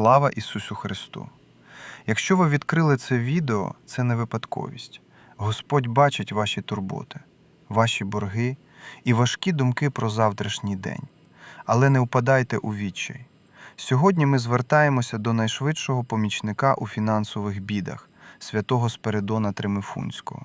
Слава Ісусу Христу! Якщо ви відкрили це відео, це не випадковість. Господь бачить ваші турботи, ваші борги і важкі думки про завтрашній день. Але не впадайте у відчай. Сьогодні ми звертаємося до найшвидшого помічника у фінансових бідах, святого Спиридона Тримифунського.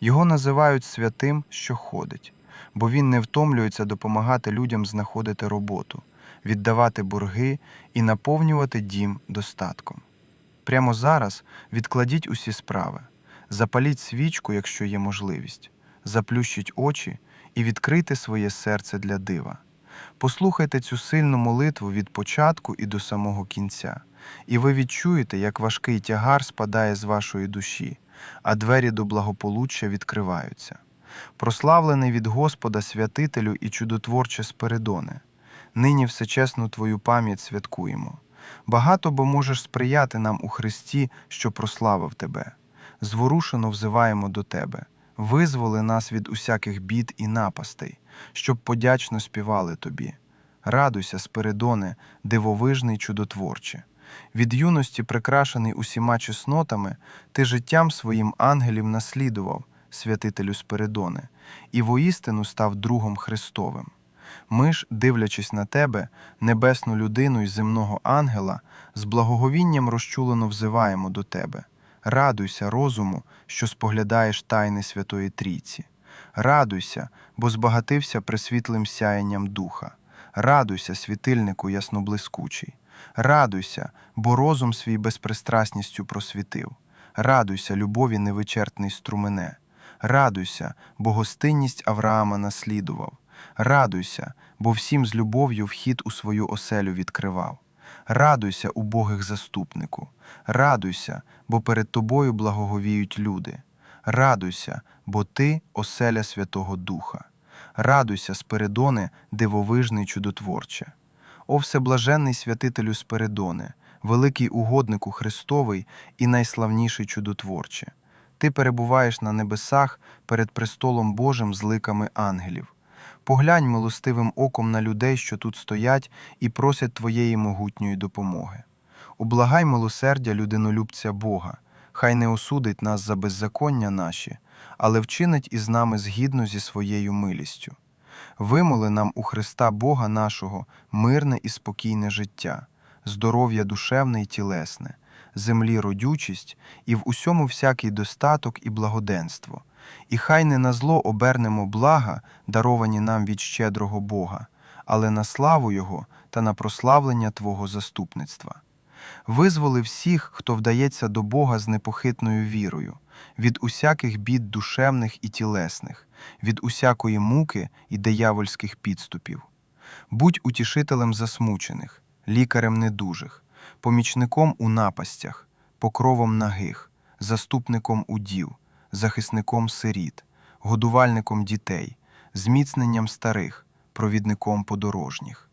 Його називають святим, що ходить, бо він не втомлюється допомагати людям знаходити роботу, віддавати борги і наповнювати дім достатком. Прямо зараз відкладіть усі справи, запаліть свічку, якщо є можливість, заплющіть очі і відкрийте своє серце для дива. Послухайте цю сильну молитву від початку і до самого кінця, і ви відчуєте, як важкий тягар спадає з вашої душі, а двері до благополуччя відкриваються. Прославлений від Господа святителю і чудотворче Спиридоне, нині всечесну Твою пам'ять святкуємо. Багато бо можеш сприяти нам у Христі, що прославив Тебе. Зворушено взиваємо до Тебе. Визволи нас від усяких бід і напастей, щоб подячно співали Тобі. Радуйся, Спиридоне, дивовижний чудотворче. Від юності, прикрашений усіма чеснотами, ти життям своїм ангелів наслідував, святителю Спиридоне, і воістину став другом Христовим. Ми ж, дивлячись на тебе, небесну людину й земного ангела, з благоговінням розчулено взиваємо до тебе. Радуйся, розуму, що споглядаєш тайни Святої Трійці. Радуйся, бо збагатився присвітлим сяєнням духа. Радуйся, світильнику ясноблискучий. Радуйся, бо розум свій безпристрасністю просвітив. Радуйся, любові невичерпний струмене. Радуйся, бо гостинність Авраама наслідував. Радуйся, бо всім з любов'ю вхід у свою оселю відкривав. Радуйся, убогих заступнику. Радуйся, бо перед тобою благоговіють люди. Радуйся, бо ти оселя Святого Духа. Радуйся, Спиридоне, дивовижний чудотворче. О всеблаженний святителю Спиридоне, великий угоднику Христовий і найславніший чудотворче. Ти перебуваєш на небесах перед престолом Божим з ликами ангелів. Поглянь милостивим оком на людей, що тут стоять, і просять твоєї могутньої допомоги. Ублагай милосердя людинолюбця Бога, хай не осудить нас за беззаконня наші, але вчинить із нами згідно зі своєю милістю. Вимоли нам у Христа Бога нашого мирне і спокійне життя, здоров'я душевне і тілесне, землі родючість і в усьому всякий достаток і благоденство. І хай не на зло обернемо блага, даровані нам від щедрого Бога, але на славу Його та на прославлення Твого заступництва. Визволи всіх, хто вдається до Бога з непохитною вірою, від усяких бід душевних і тілесних, від усякої муки і диявольських підступів. Будь утішителем засмучених, лікарем недужих, помічником у напастях, покровом нагих, заступником удів, захисником сиріт, годувальником дітей, зміцненням старих, провідником подорожніх.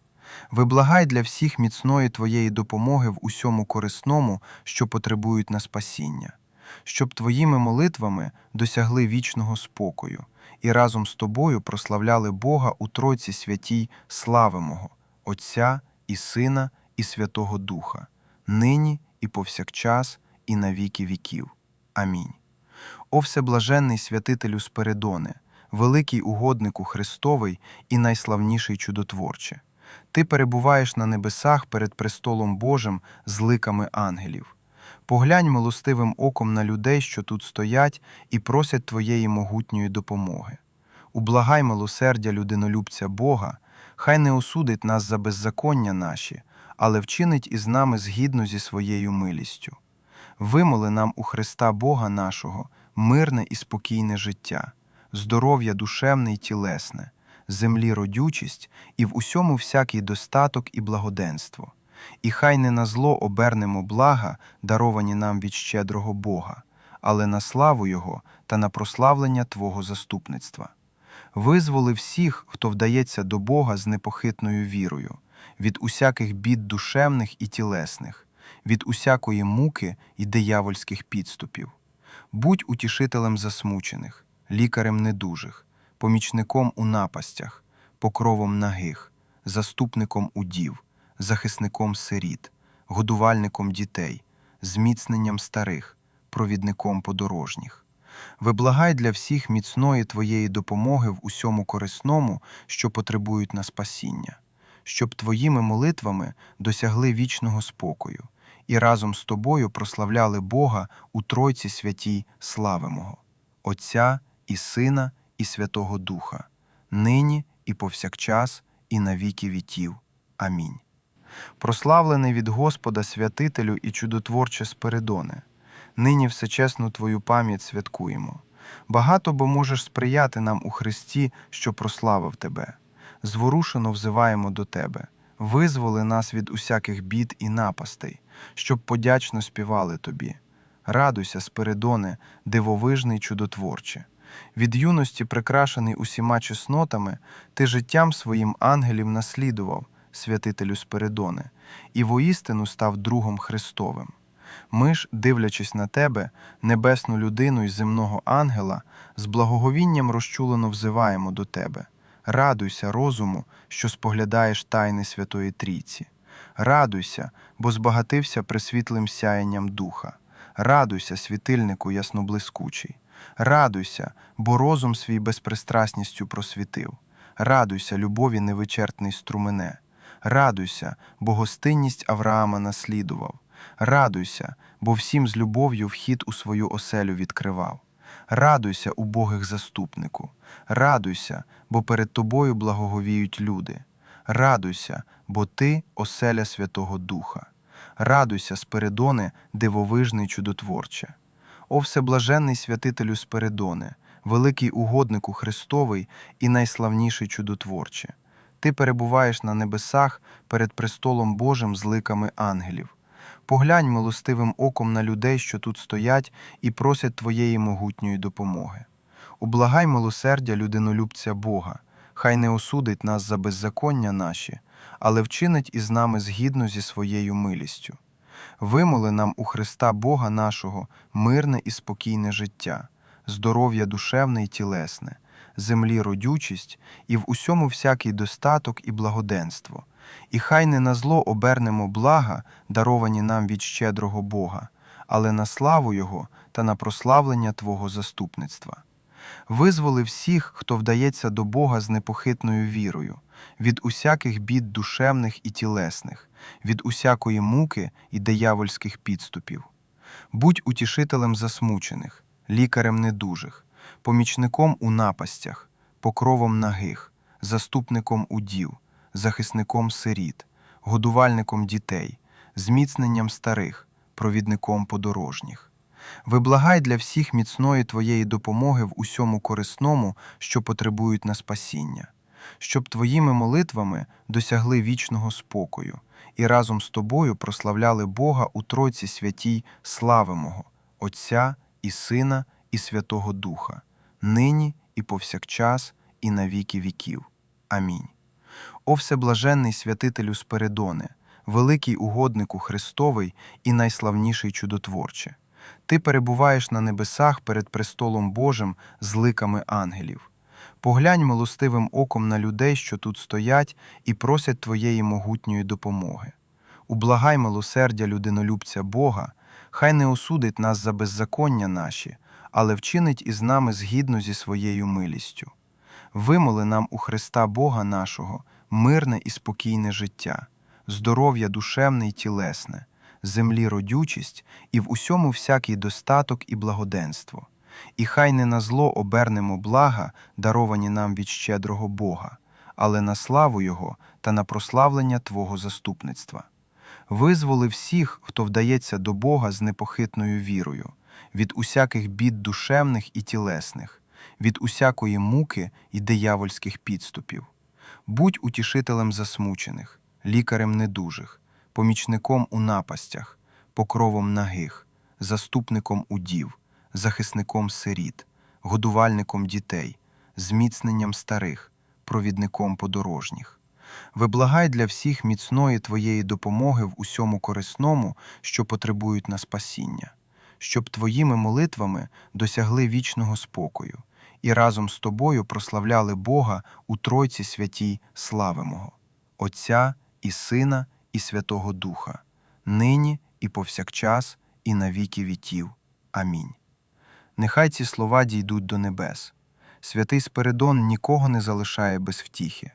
Виблагай для всіх міцної Твоєї допомоги в усьому корисному, що потребують на спасіння, щоб Твоїми молитвами досягли вічного спокою і разом з Тобою прославляли Бога у Тройці святій славимого, Отця і Сина і Святого Духа, нині і повсякчас, і на віки віків. Амінь. О всеблаженний святителю Спиридоне, великий угоднику Христовий і найславніший чудотворче. Ти перебуваєш на небесах перед престолом Божим з ликами ангелів. Поглянь милостивим оком на людей, що тут стоять, і просять твоєї могутньої допомоги. Ублагай милосердя людинолюбця Бога, хай не осудить нас за беззаконня наші, але вчинить із нами згідно зі своєю милістю. Вимоли нам у Христа Бога нашого мирне і спокійне життя, здоров'я душевне й тілесне, землі родючість і в усьому всякий достаток і благоденство. І хай не на зло обернемо блага, даровані нам від щедрого Бога, але на славу Його та на прославлення Твого заступництва. Визволи всіх, хто вдається до Бога з непохитною вірою, від усяких бід душевних і тілесних, від усякої муки і диявольських підступів. Будь утішителем засмучених, лікарем недужих, помічником у напастях, покровом нагих, заступником удів, захисником сиріт, годувальником дітей, зміцненням старих, провідником подорожніх. Виблагай для всіх міцної Твоєї допомоги в усьому корисному, що потребують на спасіння, щоб Твоїми молитвами досягли вічного спокою і разом з Тобою прославляли Бога у Тройці святій славимого, Отця і Сина і Святого Духа, нині і повсякчас, і на віки віків. Амінь. Прославлений від Господа святителю і чудотворче Спиридоне, нині всечесну Твою пам'ять святкуємо. Багато бо можеш сприяти нам у Христі, що прославив Тебе. Зворушено взиваємо до Тебе. Визволи нас від усяких бід і напастей, щоб подячно співали Тобі. Радуйся, Спиридоне, дивовижний чудотворче. Від юності, прикрашений усіма чеснотами, ти життям своїм ангелів наслідував, святителю Спиридоне, і воістину став другом Христовим. Ми ж, дивлячись на тебе, небесну людину і земного ангела, з благоговінням розчулено взиваємо до тебе. Радуйся, розуму, що споглядаєш тайни Святої Трійці. Радуйся, бо збагатився присвітлим сяянням духа. Радуйся, світильнику ясноблискучий. Радуйся, бо розум свій безпристрасністю просвітив. Радуйся, любові невичерпний струмене. Радуйся, бо гостинність Авраама наслідував. Радуйся, бо всім з любов'ю вхід у свою оселю відкривав. Радуйся, убогих заступнику. Радуйся, бо перед тобою благоговіють люди. Радуйся, бо ти оселя Святого Духа. Радуйся, Спиридоне, дивовижний чудотворче. О всеблаженний святителю Спиридоне, великий угоднику Христовий і найславніший чудотворче. Ти перебуваєш на небесах перед престолом Божим з ликами ангелів. Поглянь милостивим оком на людей, що тут стоять, і просять твоєї могутньої допомоги. Ублагай милосердя людинолюбця Бога, хай не осудить нас за беззаконня наші, але вчинить із нами згідно зі своєю милістю. Вимоли нам у Христа Бога нашого мирне і спокійне життя, здоров'я душевне і тілесне, землі родючість і в усьому всякий достаток і благоденство. І хай не на зло обернемо блага, даровані нам від щедрого Бога, але на славу Його та на прославлення Твого заступництва. Визволи всіх, хто вдається до Бога з непохитною вірою, від усяких бід душевних і тілесних, від усякої муки і диявольських підступів. Будь утішителем засмучених, лікарем недужих, помічником у напастях, покровом нагих, заступником удів, захисником сиріт, годувальником дітей, зміцненням старих, провідником подорожніх. Виблагай для всіх міцної Твоєї допомоги в усьому корисному, що потребують на спасіння, щоб Твоїми молитвами досягли вічного спокою і разом з Тобою прославляли Бога у Тройці святій славимого, Отця і Сина і Святого Духа, нині і повсякчас, і на віки віків. Амінь. О всеблаженний святителю Спиридоне, великий угоднику Христовий і найславніший чудотворче. Ти перебуваєш на небесах перед престолом Божим з ликами ангелів. Поглянь милостивим оком на людей, що тут стоять, і просять твоєї могутньої допомоги. Ублагай милосердя людинолюбця Бога, хай не осудить нас за беззаконня наші, але вчинить із нами згідно зі своєю милістю. Вимоли нам у Христа Бога нашого мирне і спокійне життя, здоров'я душевне і тілесне, землі родючість і в усьому всякий достаток і благоденство. І хай не на зло обернемо блага, даровані нам від щедрого Бога, але на славу Його та на прославлення Твого заступництва. Визволи всіх, хто вдається до Бога з непохитною вірою, від усяких бід душевних і тілесних, від усякої муки і диявольських підступів. Будь утішителем засмучених, лікарем недужих, помічником у напастях, покровом нагих, заступником удів, захисником сиріт, годувальником дітей, зміцненням старих, провідником подорожніх. Виблагай для всіх міцної Твоєї допомоги в усьому корисному, що потребують на спасіння, щоб Твоїми молитвами досягли вічного спокою і разом з Тобою прославляли Бога у Тройці святій славимого, Отця і Сина і Святого Духа, нині і повсякчас, і на віки віків. Амінь. Нехай ці слова дійдуть до небес. Святий Спиридон нікого не залишає без втіхи.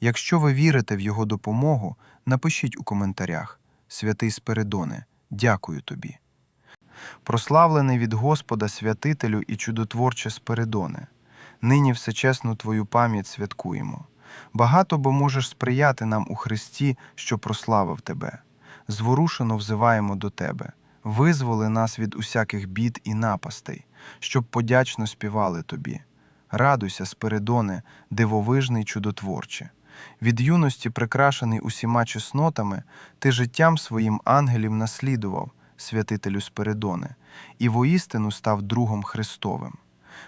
Якщо ви вірите в його допомогу, напишіть у коментарях Святий Спиридоне, дякую тобі. Прославлений від Господа святителю і чудотворче Спиридоне, нині всечесну твою пам'ять святкуємо. Багато бо можеш сприяти нам у Христі, що прославив тебе. Зворушено взиваємо до тебе. Визволи нас від усяких бід і напастей, щоб подячно співали тобі. Радуйся, Спиридоне, дивовижний чудотворче. Від юності, прикрашений усіма чеснотами, ти життям своїм ангелів наслідував, святителю Спиридоне, і воістину став другом Христовим.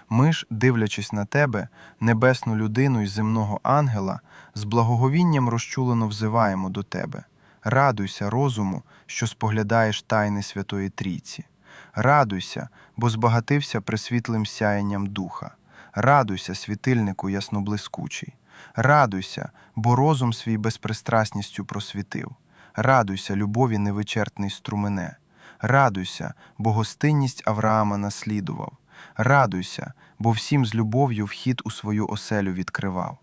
Ми ж, дивлячись на тебе, небесну людину й земного ангела, з благоговінням розчулено взиваємо до тебе. Радуйся, розуму, що споглядаєш тайни Святої Трійці. Радуйся, бо збагатився присвітлим сяянням духа. Радуйся, світильнику ясноблискучий. Радуйся, бо розум свій безпристрасністю просвітив. Радуйся, любові невичерпний струмене. Радуйся, бо гостинність Авраама наслідував. Радуйся, бо всім з любов'ю вхід у свою оселю відкривав.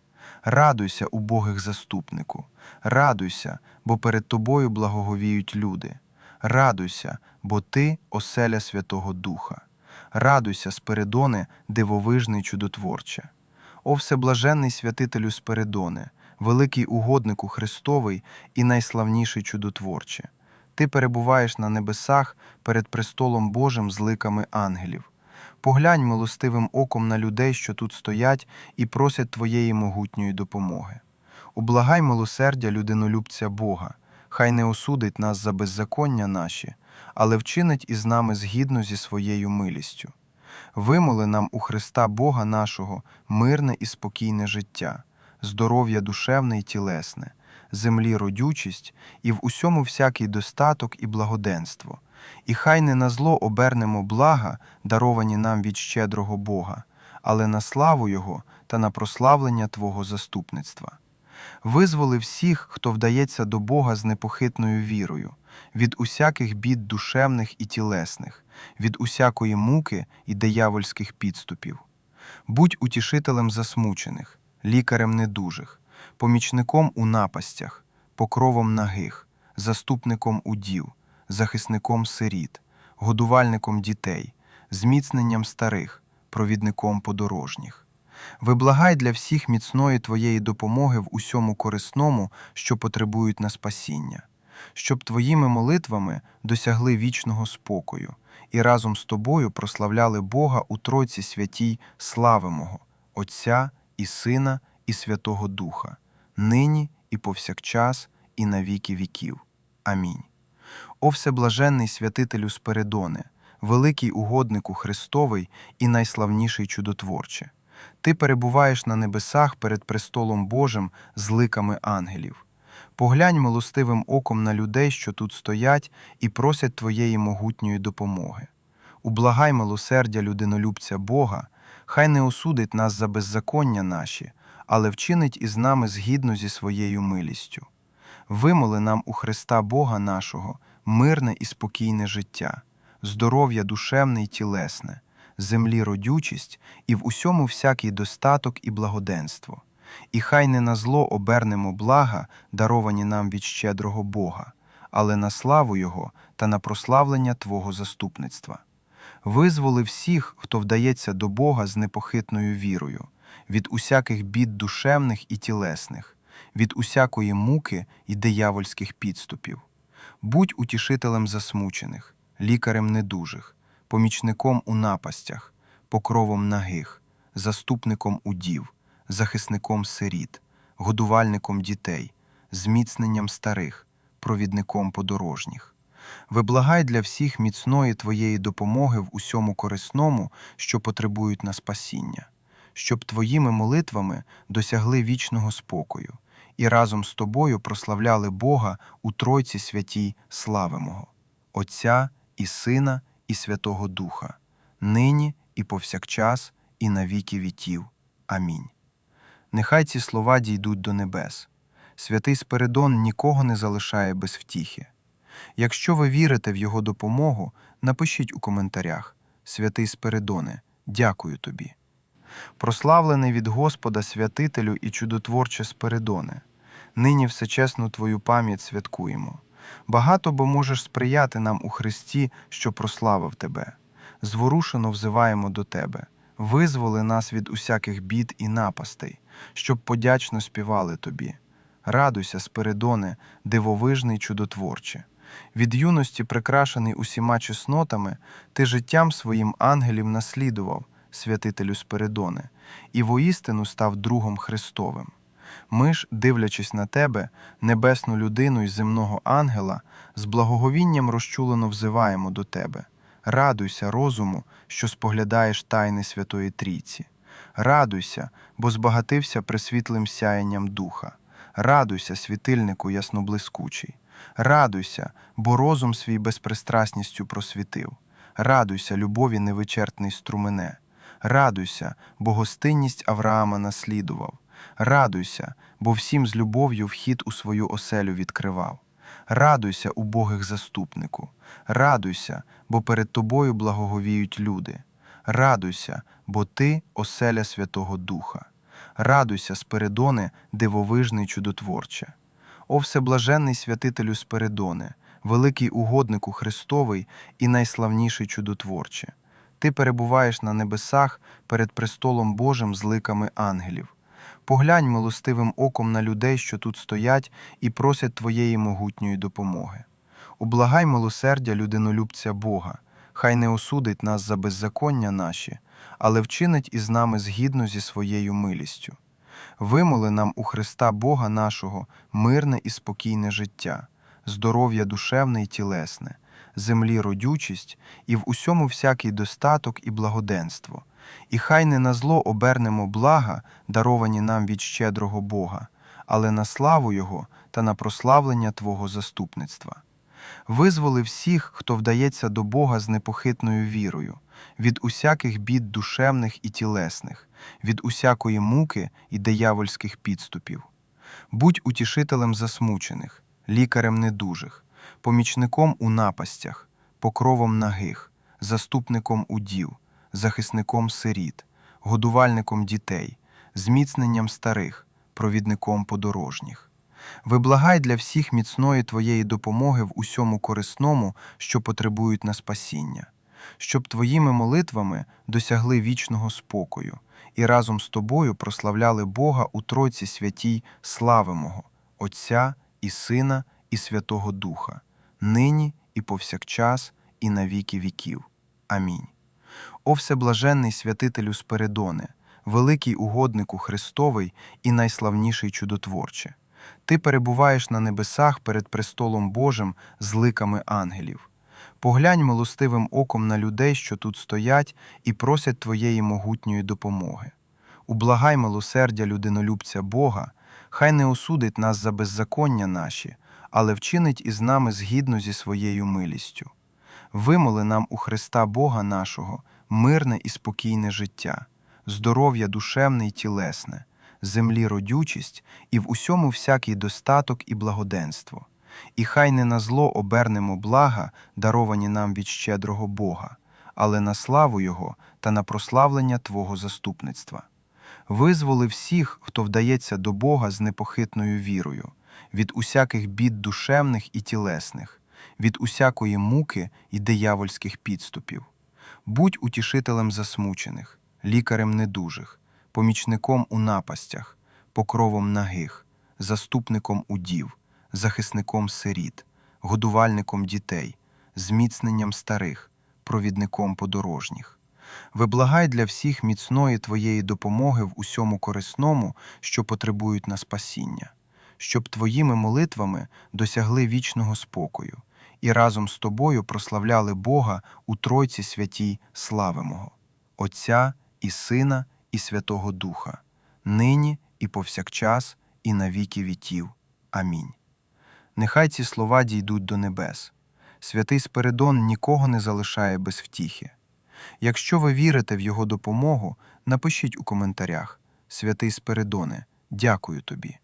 Радуйся, убогих заступнику. Радуйся, бо перед тобою благоговіють люди. Радуйся, бо ти оселя Святого Духа. Радуйся, Спиридоне, дивовижний чудотворче. О всеблаженний святителю Спиридоне, великий угоднику Христовий і найславніший чудотворче. Ти перебуваєш на небесах перед престолом Божим з ликами ангелів. Поглянь милостивим оком на людей, що тут стоять, і просять твоєї могутньої допомоги. Ублагай милосердя людинолюбця Бога, хай не осудить нас за беззаконня наші, але вчинить із нами згідно зі своєю милістю. Вимоли нам у Христа Бога нашого мирне і спокійне життя, здоров'я душевне і тілесне, землі родючість і в усьому всякий достаток і благоденство. І хай не на зло обернемо блага, даровані нам від щедрого Бога, але на славу Його та на прославлення Твого заступництва. Визволи всіх, хто вдається до Бога з непохитною вірою, від усяких бід душевних і тілесних, від усякої муки і диявольських підступів. Будь утішителем засмучених, лікарем недужих, помічником у напастях, покровом нагих, заступником удів, захисником сиріт, годувальником дітей, зміцненням старих, провідником подорожніх. Виблагай для всіх міцної Твоєї допомоги в усьому корисному, що потребують на спасіння, щоб Твоїми молитвами досягли вічного спокою і разом з Тобою прославляли Бога у Тройці святій славимого, Отця і Сина і Святого Духа, нині і повсякчас, і на віки віків. Амінь. О всеблаженний святителю Спиридоне, великий угоднику Христовий і найславніший чудотворче. Ти перебуваєш на небесах перед престолом Божим з ликами ангелів. Поглянь милостивим оком на людей, що тут стоять, і просять твоєї могутньої допомоги. Ублагай милосердя людинолюбця Бога, хай не осудить нас за беззаконня наші, але вчинить із нами згідно зі своєю милістю. Вимоли нам у Христа Бога нашого мирне і спокійне життя, здоров'я душевне й тілесне, землі родючість і в усьому всякий достаток і благоденство. І хай не на зло обернемо блага, даровані нам від щедрого Бога, але на славу Його та на прославлення Твого заступництва. Визволи всіх, хто вдається до Бога з непохитною вірою, від усяких бід душевних і тілесних, від усякої муки і диявольських підступів. Будь утішителем засмучених, лікарем недужих, помічником у напастях, покровом нагих, заступником удів, захисником сиріт, годувальником дітей, зміцненням старих, провідником подорожніх. Виблагай для всіх міцної Твоєї допомоги в усьому корисному, що потребують на спасіння, щоб Твоїми молитвами досягли вічного спокою і разом з Тобою прославляли Бога у Тройці святій славимого, Отця і Сина і Святого Духа, нині і повсякчас, і на віки вітів. Амінь. Нехай ці слова дійдуть до небес. Святий Спиридон нікого не залишає без втіхи. Якщо ви вірите в Його допомогу, напишіть у коментарях Святий Спиридоне, дякую тобі. Прославлений від Господа святителю і чудотворче Спиридоне, нині всечесну Твою пам'ять святкуємо. Багато бо можеш сприяти нам у Христі, що прославив Тебе. Зворушено взиваємо до Тебе. Визволи нас від усяких бід і напастей, щоб подячно співали Тобі. Радуйся, Спиридоне, дивовижний чудотворче. Від юності, прикрашений усіма чеснотами, ти життям своїм ангелів наслідував, святителю Спиридоне, і воістину став другом Христовим. Ми ж, дивлячись на тебе, небесну людину і земного ангела, з благоговінням розчулено взиваємо до тебе. Радуйся, розуму, що споглядаєш тайни Святої Трійці. Радуйся, бо збагатився присвітлим сяянням духа. Радуйся, світильнику ясноблискучий. Радуйся, бо розум свій безпристрасністю просвітив. Радуйся, любові невичерпний струмене. Радуйся, бо гостинність Авраама наслідував. Радуйся, бо всім з любов'ю вхід у свою оселю відкривав. Радуйся, убогих заступнику. Радуйся, бо перед тобою благоговіють люди. Радуйся, бо ти оселя Святого Духа. Радуйся, Спиридоне, дивовижний чудотворче. О всеблаженний святителю Спиридоне, великий угоднику Христовий і найславніший чудотворче. Ти перебуваєш на небесах перед престолом Божим з ликами ангелів. Поглянь милостивим оком на людей, що тут стоять, і просять твоєї могутньої допомоги. Ублагай милосердя людинолюбця Бога, хай не осудить нас за беззаконня наші, але вчинить із нами згідно зі своєю милістю. Вимоли нам у Христа Бога нашого мирне і спокійне життя, здоров'я душевне і тілесне, землі родючість і в усьому всякий достаток і благоденство. І хай не на зло обернемо блага, даровані нам від щедрого Бога, але на славу Його та на прославлення Твого заступництва. Визволи всіх, хто вдається до Бога з непохитною вірою, від усяких бід душевних і тілесних, від усякої муки і диявольських підступів. Будь утішителем засмучених, лікарем недужих, помічником у напастях, покровом нагих, заступником удів, захисником сиріт, годувальником дітей, зміцненням старих, провідником подорожніх. Виблагай для всіх міцної Твоєї допомоги в усьому корисному, що потребують на спасіння, щоб Твоїми молитвами досягли вічного спокою і разом з Тобою прославляли Бога у Тройці святій славимого, Отця і Сина і Святого Духа, нині і повсякчас, і на віки віків. Амінь. О всеблаженний святителю Спиридоне, великий угоднику Христовий і найславніший чудотворче. Ти перебуваєш на небесах перед престолом Божим з ликами ангелів. Поглянь милостивим оком на людей, що тут стоять, і просять твоєї могутньої допомоги. Ублагай милосердя людинолюбця Бога, хай не осудить нас за беззаконня наші, але вчинить із нами згідно зі своєю милістю. Вимоли нам у Христа Бога нашого мирне і спокійне життя, здоров'я душевне і тілесне, землі родючість і в усьому всякий достаток і благоденство. І хай не на зло обернемо блага, даровані нам від щедрого Бога, але на славу Його та на прославлення Твого заступництва. Визволи всіх, хто вдається до Бога з непохитною вірою, від усяких бід душевних і тілесних, від усякої муки і диявольських підступів. Будь утішителем засмучених, лікарем недужих, помічником у напастях, покровом нагих, заступником удів, захисником сиріт, годувальником дітей, зміцненням старих, провідником подорожніх. Виблагай для всіх міцної Твоєї допомоги в усьому корисному, що потребують на спасіння, щоб Твоїми молитвами досягли вічного спокою і разом з Тобою прославляли Бога у Тройці святій славимого, Отця і Сина і Святого Духа, нині і повсякчас, і на віки віків. Амінь. Нехай ці слова дійдуть до небес. Святий Спиридон нікого не залишає без втіхи. Якщо ви вірите в Його допомогу, напишіть у коментарях Святий Спиридоне, дякую тобі.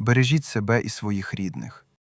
Бережіть себе і своїх рідних.